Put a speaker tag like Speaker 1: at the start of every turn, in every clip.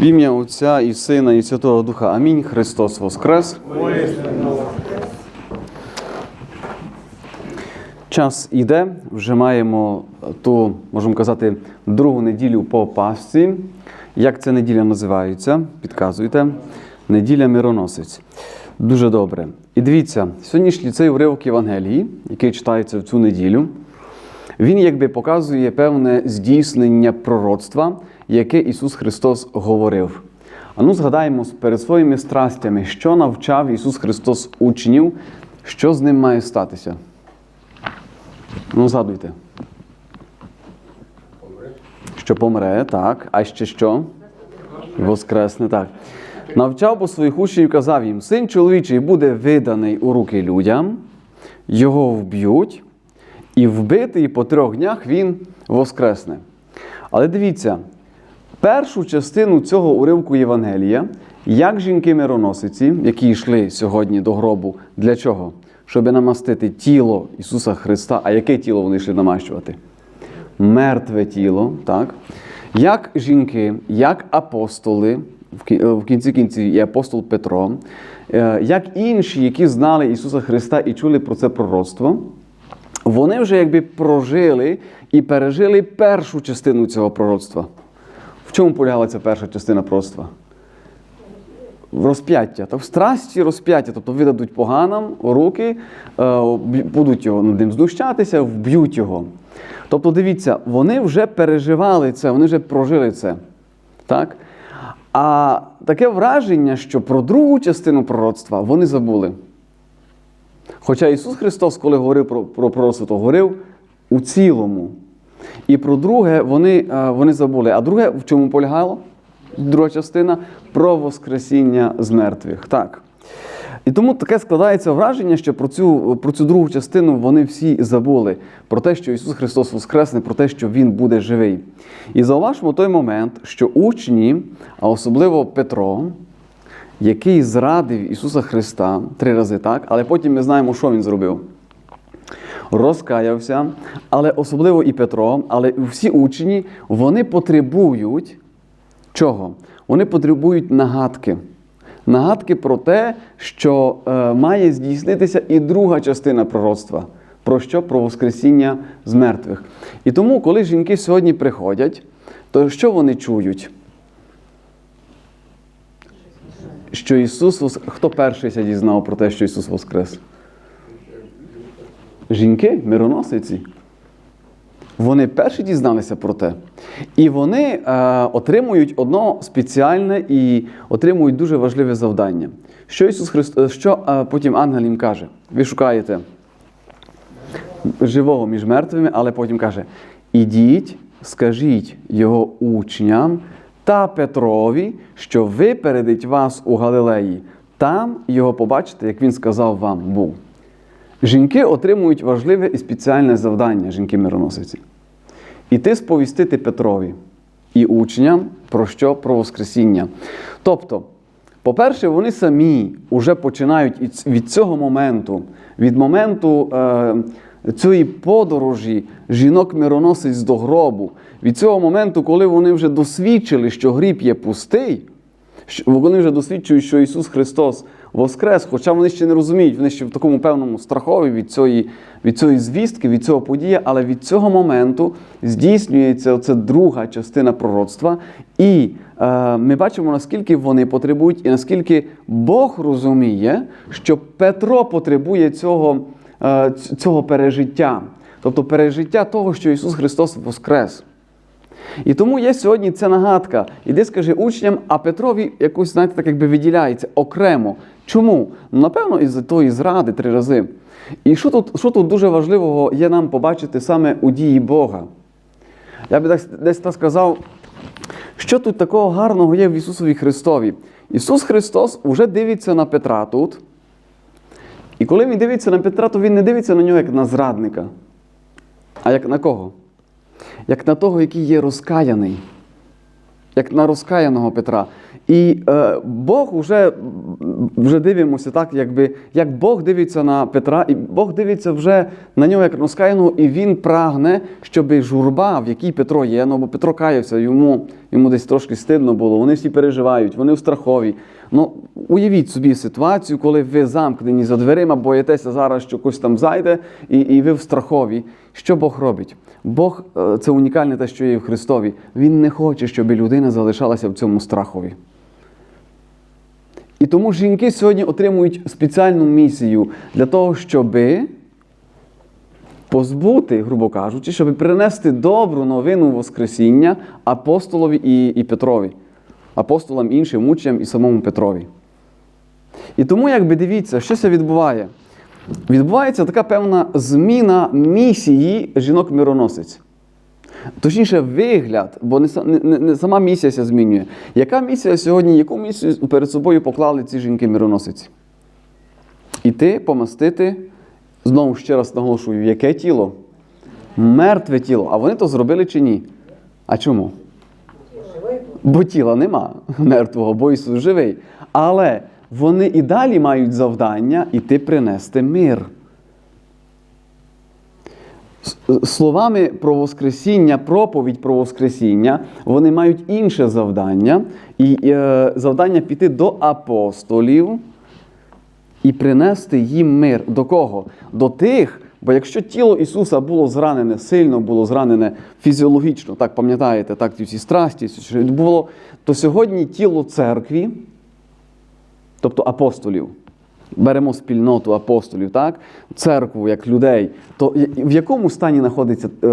Speaker 1: В ім'я Отця і Сина, і Святого Духа. Амінь. Христос Воскрес. Час іде, вже маємо ту, можемо казати, другу неділю по Пасці. Як ця неділя називається? Підказуйте. Неділя мироносець. Дуже добре. І дивіться, сьогоднішній цей уривок Євангелії, який читається в цю неділю, він якби показує певне здійснення пророцтва, яке Ісус Христос говорив. А ну згадаємо перед своїми страстями, що навчав Ісус Христос учнів, що з ним має статися. Ну, згадуйте. Що помре, так. А ще що? Воскресне, так. Навчав по своїх учнів казав їм: син чоловічий буде виданий у руки людям, його вб'ють, і вбитий по трьох днях він воскресне. Але дивіться, першу частину цього уривку Євангелія, як жінки-мироносиці, які йшли сьогодні до гробу, для чого? Щоб намастити тіло Ісуса Христа. А яке тіло вони йшли намащувати? Мертве тіло, так? Як жінки, як апостоли, в кі- в кінці кінців і апостол Петро, е, як інші, які знали Ісуса Христа і чули про це пророцтво, вони вже якби прожили і пережили першу частину цього пророцтва. В чому полягала ця перша частина пророцтва? В розп'яття, та в страсті розп'яття, тобто видадуть поганам руки, е, будуть його над ним знущатися, вб'ють його. Тобто, дивіться, вони вже переживали це, вони вже прожили це. Так? А таке враження, що про другу частину пророцтва вони забули. Хоча Ісус Христос, коли говорив про, про пророцтво, то говорив у цілому. І про друге вони, е, вони забули. А друге в чому полягало? Друга частина про Воскресіння з мертвих. Так. І тому таке складається враження, що про цю, про цю другу частину вони всі забули. Про те, що Ісус Христос воскресне, про те, що Він буде живий. І зауважмо той момент, що учні, а особливо Петро, який зрадив Ісуса Христа три рази так, але потім ми знаємо, що Він зробив розкаявся, але особливо і Петро, але всі учні, вони потребують чого? Вони потребують нагадки. Нагадки про те, що е, має здійснитися і друга частина пророцтва. Про що? Про Воскресіння з мертвих. І тому, коли жінки сьогодні приходять, то що вони чують? Що Ісус Вос... Хто перший дізнав про те, що Ісус Воскрес? Жінки, мироносиці. Вони перші дізналися про те. І вони е, отримують одно спеціальне і отримують дуже важливе завдання. Що Ісус Христос, що е, потім ангел їм каже? Ви шукаєте живого між мертвими, але потім каже: ідіть, скажіть його учням та Петрові, що випередить вас у Галилеї. Там його побачите, як він сказав вам був. Жінки отримують важливе і спеціальне завдання, жінки-мироносиці. Іти сповістити Петрові і учням про що? Про Воскресіння. Тобто, по-перше, вони самі вже починають від цього моменту, від моменту е, цієї подорожі жінок-мироносиць до гробу, від цього моменту, коли вони вже досвідчили, що гріб є пустий, вони вже досвідчують, що Ісус Христос воскрес, хоча вони ще не розуміють, вони ще в такому певному страхові від цієї, від цієї звістки, від цього подія, але від цього моменту здійснюється оця друга частина пророцтва. І е, ми бачимо, наскільки вони потребують, і наскільки Бог розуміє, що Петро потребує цього, е, цього пережиття, тобто пережиття того, що Ісус Христос воскрес. І тому є сьогодні ця нагадка. Іди скажи учням, а Петрові якось, знаєте, так якби виділяється окремо. Чому? Ну, напевно, із тої зради три рази. І що тут, що тут дуже важливого є нам побачити саме у дії Бога? Я би десь так сказав, що тут такого гарного є в Ісусові Христові? Ісус Христос вже дивиться на Петра тут. І коли він дивиться на Петра, то він не дивиться на нього як на зрадника. А як на кого? Як на того, який є розкаяний, як на розкаяного Петра. І е, Бог вже, вже дивимося так, якби, як Бог дивиться на Петра, і Бог дивиться вже на нього як розкаяного, і він прагне, щоб журба, в якій Петро є, ну бо Петро каявся, йому, йому десь трошки стидно було, вони всі переживають, вони в страхові. Ну, уявіть собі ситуацію, коли ви замкнені за дверима, боїтеся зараз, що хтось там зайде, і, і ви в страхові. Що Бог робить? Бог е, це унікальне те, що є в Христові. Він не хоче, щоб людина залишалася в цьому страхові. І тому жінки сьогодні отримують спеціальну місію для того, щоб позбути, грубо кажучи, щоб принести добру новину Воскресіння апостолові і, і Петрові, апостолам іншим учням і самому Петрові. І тому, якби дивіться, що це відбуває? Відбувається така певна зміна місії жінок-мироносиць. Точніше, вигляд, бо не, не, не- сама місія змінює. Яка місія сьогодні, яку місію перед собою поклали ці жінки-мироносиці? Іти, помастити, знову ще раз наголошую, яке тіло? Мертве тіло. А вони то зробили чи ні? А чому? Бо тіла нема мертвого, бо Ісус живий. Але вони і далі мають завдання іти принести мир. Словами про Воскресіння, проповідь про Воскресіння, вони мають інше завдання. І е, завдання піти до апостолів і принести їм мир. До кого? До тих. Бо якщо тіло Ісуса було зранене, сильно було зранене фізіологічно, так пам'ятаєте, так ті всі страсті, що було, то сьогодні тіло церкві, тобто апостолів, беремо спільноту апостолів, так? церкву як людей, то в якому стані знаходиться е,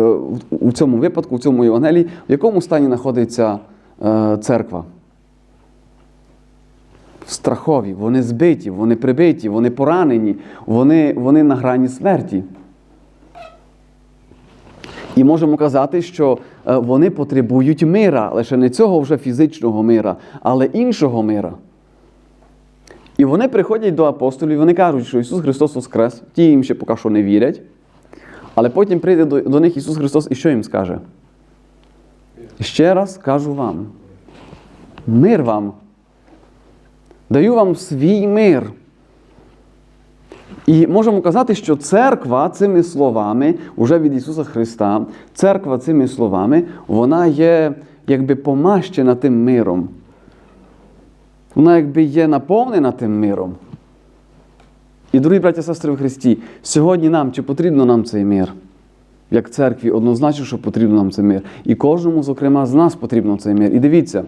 Speaker 1: у цьому випадку, в цьому Євангелії, в якому стані знаходиться е, церква? Страхові, вони збиті, вони прибиті, вони поранені, вони, вони на грані смерті. І можемо казати, що е, вони потребують мира, лише не цього вже фізичного мира, але іншого мира. І вони приходять до апостолів, вони кажуть, що Ісус Христос Воскрес, ті їм ще поки що не вірять. Але потім прийде до, до них Ісус Христос і що їм скаже? Ще раз кажу вам: мир вам. Даю вам свій мир. І можемо казати, що церква цими словами, уже від Ісуса Христа, церква цими словами, вона є якби помащена тим миром. Вона якби є наповнена тим миром. І, дорогі браття і сестри в Христі, сьогодні нам чи потрібно нам цей мир? Як церкві, однозначно, що потрібно нам цей мир. І кожному, зокрема, з нас потрібно цей мир. І дивіться,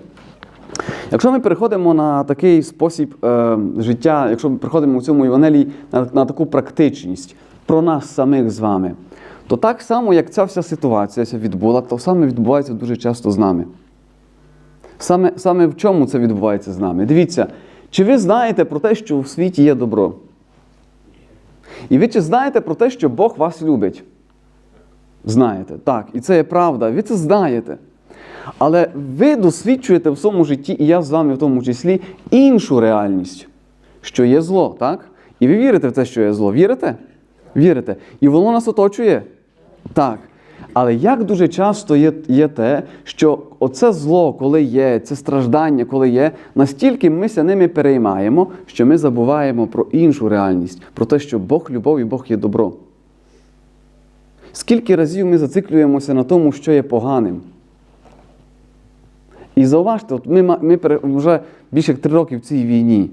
Speaker 1: Якщо ми переходимо на такий спосіб е, життя, якщо ми переходимо у цьому Євангелії на, на таку практичність про нас самих з вами, то так само, як ця вся ситуація відбула, то саме відбувається дуже часто з нами. Саме, саме в чому це відбувається з нами? Дивіться, чи ви знаєте про те, що в світі є добро? І ви чи знаєте про те, що Бог вас любить? Знаєте, так, і це є правда, ви це знаєте. Але ви досвідчуєте в своєму житті, і я з вами в тому числі, іншу реальність, що є зло, так? І ви вірите в те, що є зло. Вірите? Вірите. І воно нас оточує? Так. Але як дуже часто є, є те, що оце зло, коли є, це страждання, коли є, настільки ми ся ними переймаємо, що ми забуваємо про іншу реальність, про те, що Бог любов і Бог є добро. Скільки разів ми зациклюємося на тому, що є поганим? І зауважте, от ми, ми вже більше як три роки в цій війні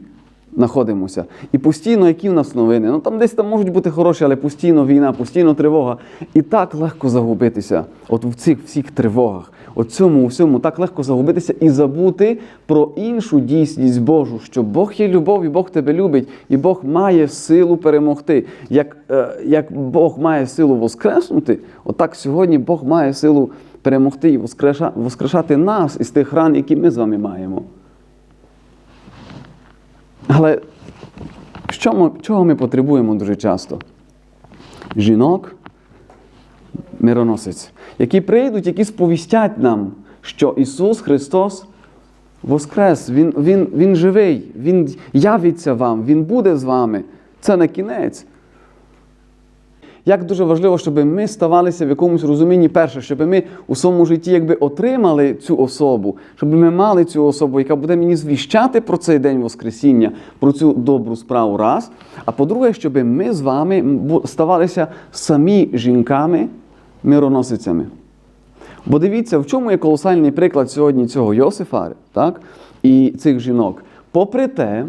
Speaker 1: знаходимося. І постійно, які в нас новини? Ну там десь там можуть бути хороші, але постійно війна, постійно тривога. І так легко загубитися от в цих всіх тривогах. От цьому всьому так легко загубитися і забути про іншу дійсність Божу, що Бог є любов, і Бог тебе любить, і Бог має силу перемогти. Як, е, як Бог має силу воскреснути, отак сьогодні Бог має силу перемогти і воскреша, воскрешати нас із тих ран, які ми з вами маємо. Але що ми, чого ми потребуємо дуже часто? Жінок, мироносець, які прийдуть, які сповістять нам, що Ісус Христос Воскрес, Він, Він, Він живий, Він явиться вам, Він буде з вами. Це не кінець. Як дуже важливо, щоб ми ставалися в якомусь розумінні перше, щоб ми у своєму житті якби отримали цю особу, щоб ми мали цю особу, яка буде мені звіщати про цей день Воскресіння, про цю добру справу раз. А по-друге, щоб ми з вами ставалися самі жінками, мироносицями. Бо дивіться, в чому є колосальний приклад сьогодні цього Йосифа так? і цих жінок. Попри те,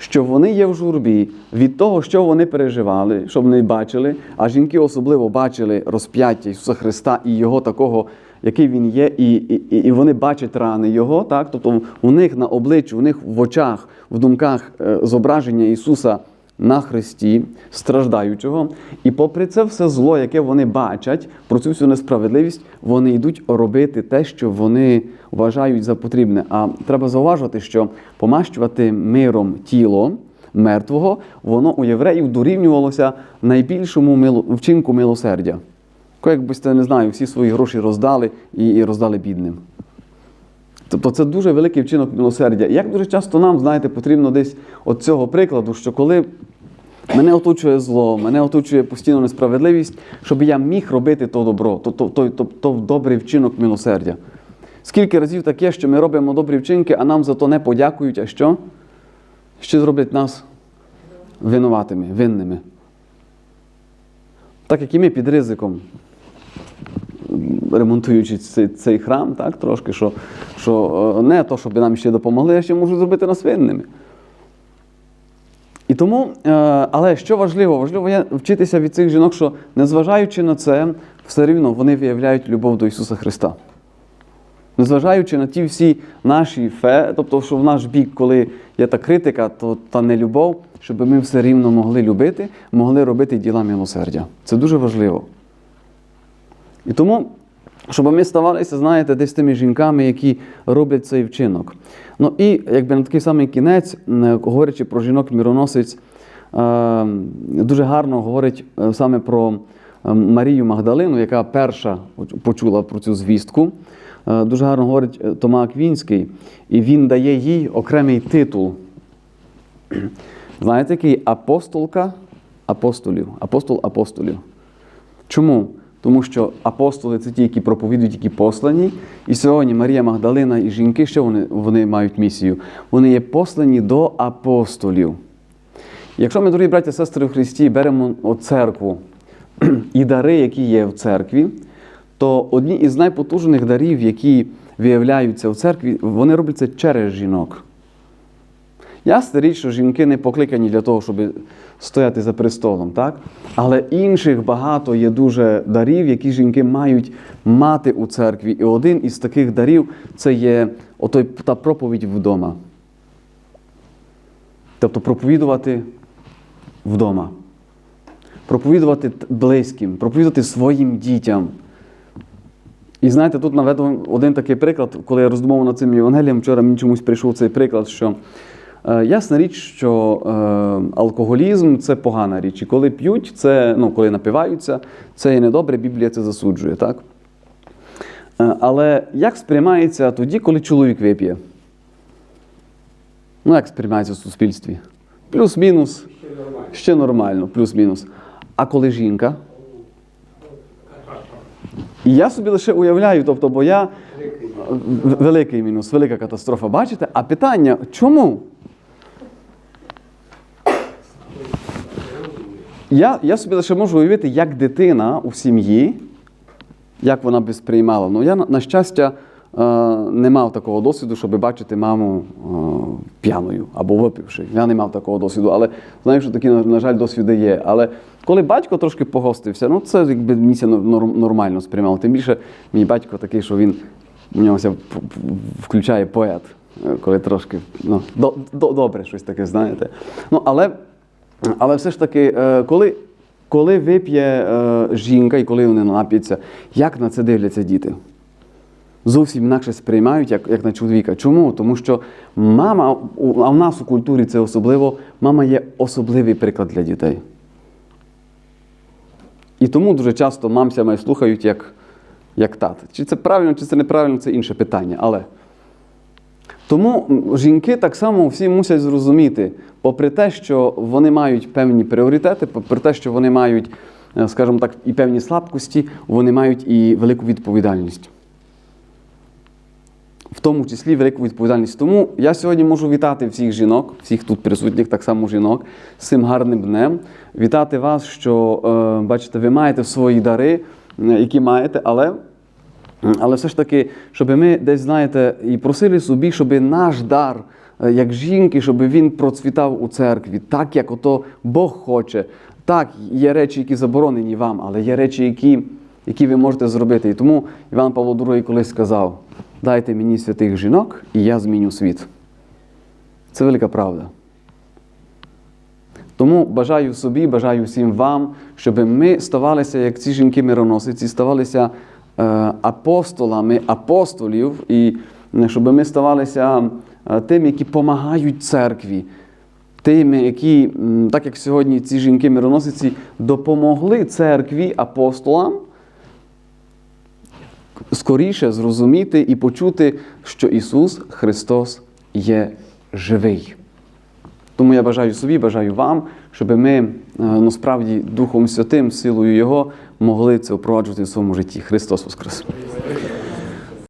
Speaker 1: що вони є в журбі від того, що вони переживали, що вони бачили, а жінки особливо бачили розп'яття Ісуса Христа і Його такого, який Він є, і, і, і вони бачать рани Його. Так? Тобто у них на обличчі, у них в очах, в думках е, зображення Ісуса на Христі, страждаючого. І попри це все зло, яке вони бачать, про цю всю несправедливість, вони йдуть робити те, що вони вважають за потрібне. А треба зауважувати, що помащувати миром тіло мертвого, воно у євреїв дорівнювалося найбільшому мило- вчинку милосердя. Якби це не знаю, всі свої гроші роздали і, і роздали бідним. Тобто це дуже великий вчинок милосердя. І як дуже часто нам, знаєте, потрібно десь от цього прикладу, що коли мене оточує зло, мене оточує постійно несправедливість, щоб я міг робити то добро, то, то, то, то, то добрий вчинок милосердя. Скільки разів таке, що ми робимо добрі вчинки, а нам за то не подякують, а що? Ще зроблять нас винуватими, винними. Так як і ми під ризиком ремонтуючи цей, цей храм, так, трошки, що, що е, не то, щоб нам ще допомогли, а ще можуть зробити нас винними. І тому, е, але що важливо, важливо є вчитися від цих жінок, що незважаючи на це, все рівно вони виявляють любов до Ісуса Христа. Незважаючи на ті всі наші фе, тобто, що в наш бік, коли є та критика, то та нелюбов, щоб ми все рівно могли любити, могли робити діла милосердя. Це дуже важливо. І тому, щоб ми ставалися, знаєте, десь тими жінками, які роблять цей вчинок. Ну і якби на такий самий кінець, м, говорячи про жінок міроносець, е, дуже гарно говорить е, саме про е, Марію Магдалину, яка перша почула про цю звістку. Е, Дуже гарно говорить е, Тома Аквінський, і він дає їй окремий титул. Знаєте, який апостолка апостолів, апостол апостолів. Чому? Тому що апостоли це ті, які проповідують, які послані. І сьогодні Марія Магдалина і жінки, що вони, вони мають місію? Вони є послані до апостолів. Якщо ми, дорогі браті сестри в Христі, беремо церкву і дари, які є в церкві, то одні із найпотужних дарів, які виявляються в церкві, вони робляться через жінок. Ясна річ, що жінки не покликані для того, щоб стояти за престолом, так? Але інших багато є дуже дарів, які жінки мають мати у церкві. І один із таких дарів це є отой, та проповідь вдома. Тобто проповідувати вдома. Проповідувати близьким, проповідувати своїм дітям. І знаєте, тут наведу один такий приклад, коли я роздумував над цим Євангелієм, вчора мені чомусь прийшов цей приклад, що ясна річ, що е, алкоголізм це погана річ. І коли п'ють, це, ну, коли напиваються, це є недобре, Біблія це засуджує, так? Е, але як сприймається тоді, коли чоловік вип'є? Ну, як сприймається в суспільстві? Плюс-мінус, ще нормально, плюс-мінус. А коли жінка? І я собі лише уявляю, тобто, бо я великий мінус, велика катастрофа. Бачите? А питання чому? Я, я собі лише можу уявити, як дитина у сім'ї, як вона би сприймала. Ну, я, на, щастя, е, не мав такого досвіду, щоб бачити маму е, п'яною або випивши. Я не мав такого досвіду, але знаю, що такі, на, жаль, досвіди є. Але коли батько трошки погостився, ну це якби мені нормально сприймало. Тим більше мій батько такий, що він у нього включає поет, е, коли трошки ну, до, до, добре щось таке, знаєте. Ну, але, але все ж таки, е, коли, коли вип'є е, жінка і коли вони нап'ються, як на це дивляться діти? Зовсім інакше сприймають, як, як на чоловіка. Чому? Тому що мама, а в нас у культурі це особливо, мама є особливий приклад для дітей. І тому дуже часто мамсями слухають як, як тат. Чи це правильно, чи це неправильно, це інше питання. Але тому жінки так само всі мусять зрозуміти, попри те, що вони мають певні пріоритети, попри те, що вони мають е, скажімо так, і певні слабкості, вони мають і велику відповідальність. В тому числі велику відповідальність. Тому я сьогодні можу вітати всіх жінок, всіх тут присутніх, так само жінок, з цим гарним днем. Вітати вас, що е, бачите, ви маєте свої дари, е, які маєте, але але все ж таки, щоб ми десь, знаєте, і просили собі, щоб наш дар, е, як жінки, щоб він процвітав у церкві, так як ото Бог хоче. Так, є речі, які заборонені вам, але є речі, які, які ви можете зробити. І тому Іван Павло II колись сказав: дайте мені святих жінок, і я зміню світ. Це велика правда. Тому бажаю собі, бажаю всім вам, щоб ми ставалися, як ці жінки-мироносиці, ставалися апостолами апостолів, і е, щоб ми ставалися е, тими, які допомагають церкві, тими, які, так як сьогодні ці жінки-мироносиці допомогли церкві апостолам скоріше зрозуміти і почути, що Ісус Христос є живий. Тому я бажаю собі, бажаю вам, щоб ми е, насправді Духом Святим, силою Його, могли це впроваджувати в своєму житті. Христос Воскрес!